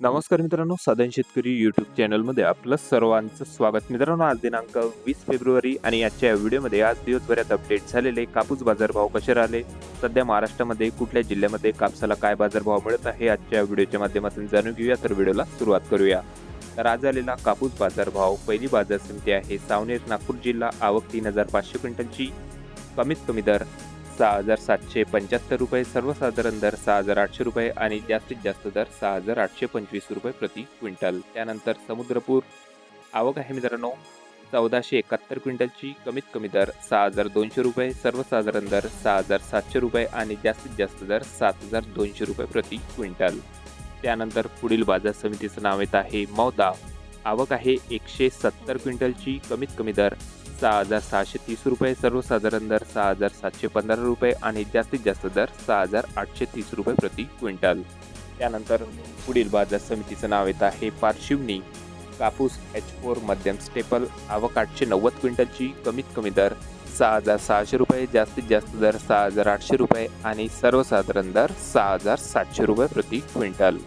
नमस्कार मित्रांनो साधन शेतकरी यूट्यूब चॅनलमध्ये आपलं सर्वांचं स्वागत. मित्रांनो आज दिनांक वीस फेब्रुवारी आणि आजच्या व्हिडिओमध्ये आज दिवसभरात अपडेट झालेले कापूस बाजारभाव कसे राहिले? सध्या महाराष्ट्रामध्ये कुठल्या जिल्ह्यामध्ये कापसाला काय बाजारभाव मिळत आहे? आजच्या व्हिडिओच्या माध्यमातून जाणून घेऊया तर व्हिडिओला सुरुवात करूया. तर आज आलेला कापूस बाजारभाव पहिली बाजार समिती आहे सावनेर नागपूर जिल्हा आवक तीन हजार पाचशे क्विंटलची. कमीत कमी दर सहा हजार सातशे पंच्याहत्तर रुपये सर्वसाधारण दर सहा हजार आठशे रुपये आणि जास्तीत जास्त दर सहा हजार आठशे पंचवीस रुपये प्रति क्विंटल. त्यानंतर समुद्रपूर. आवक आहे मित्रांनो चौदाशे एकाहत्तर क्विंटलची. कमीत कमी दर सहा हजार दोनशे रुपये सर्वसाधारण दर सहा हजार सातशे रुपये आणि जास्तीत जास्त दर सात हजार दोनशे रुपये प्रति क्विंटल. त्यानंतर पुढील बाजार समितीचं नाव येत आहे मौदा. आवक आहे एकशे सत्तर क्विंटलची. कमीत कमी दर सहा हजार सहाशे तीस रुपये सर्वसाधारण दर सहा हजार सातशे पंधरा रुपये आणि जास्तीत जास्त दर सहा हजार आठशे तीस रुपये प्रति क्विंटल. त्यानंतर पुढील बाजार समितीचं नाव येत आहे पारशिवनी. कापूस एच फोर मध्यम स्टेपल आवक आठशे नव्वद क्विंटलची कमीत कमी दर सहा हजार सहाशे रुपये जास्तीत जास्त दर सहा हजार आठशे रुपये आणि सर्वसाधारण दर सहा हजार सातशे रुपये प्रति क्विंटल.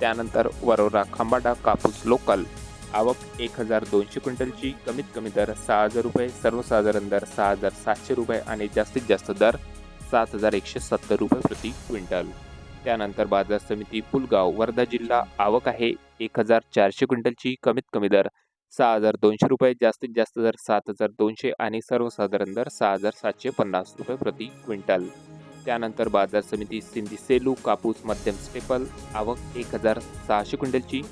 त्यानंतर वरोरा खंबाटा कापूस लोकल आवक एक हजार दोनशे क्विंटलची कमीत कमी दर सहा हजार रुपये सर्वसाधारण दर सहा हजार सातशे रुपये आणि जास्तीत जास्त दर सात हजार एकशे सत्तर रुपये प्रति क्विंटल. त्यानंतर बाजार समिती पुलगाव वर्धा जिल्हा आवक आहे एक हजार चारशे क्विंटलची कमीत कमी दर सहा हजार दोनशे रुपये जास्तीत जास्त दर सात हजार दोनशे आणि सर्वसाधारण दर सहा हजार सातशे पन्नास रुपये प्रति क्विंटल. त्यानंतर बाजार समिती सिंधी सेलू कापूस मध्यम स्टेपल आवक एक हजार सहाशे क्विंटलची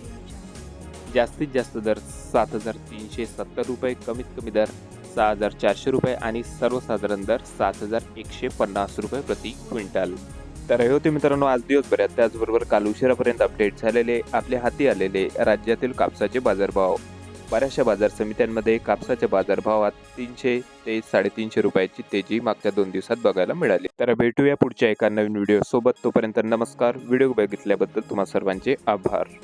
जास्तीत जास्त दर सात हजार तीनशे सत्तर रुपये कमीत कमी दर सहा हजार चारशे रुपये आणि सर्वसाधारण दर सात हजार एकशे पन्नास रुपये प्रति क्विंटल. तर हे होते मित्रांनो आज दिवसभरात त्याचबरोबर काल उशिरापर्यंत अपडेट झालेले आपल्या हाती आलेले राज्यातील कापसाचे बाजारभाव. बऱ्याचशा बाजार समित्यांमध्ये कापसाच्या बाजारभावात तीनशे ते साडेतीनशे रुपयाची तेजी मागच्या दोन दिवसात बघायला मिळाली. तर भेटूया पुढच्या एका नवीन व्हिडिओ सोबत. तोपर्यंत नमस्कार. व्हिडिओ बघितल्याबद्दल तुम्हा सर्वांचे आभार.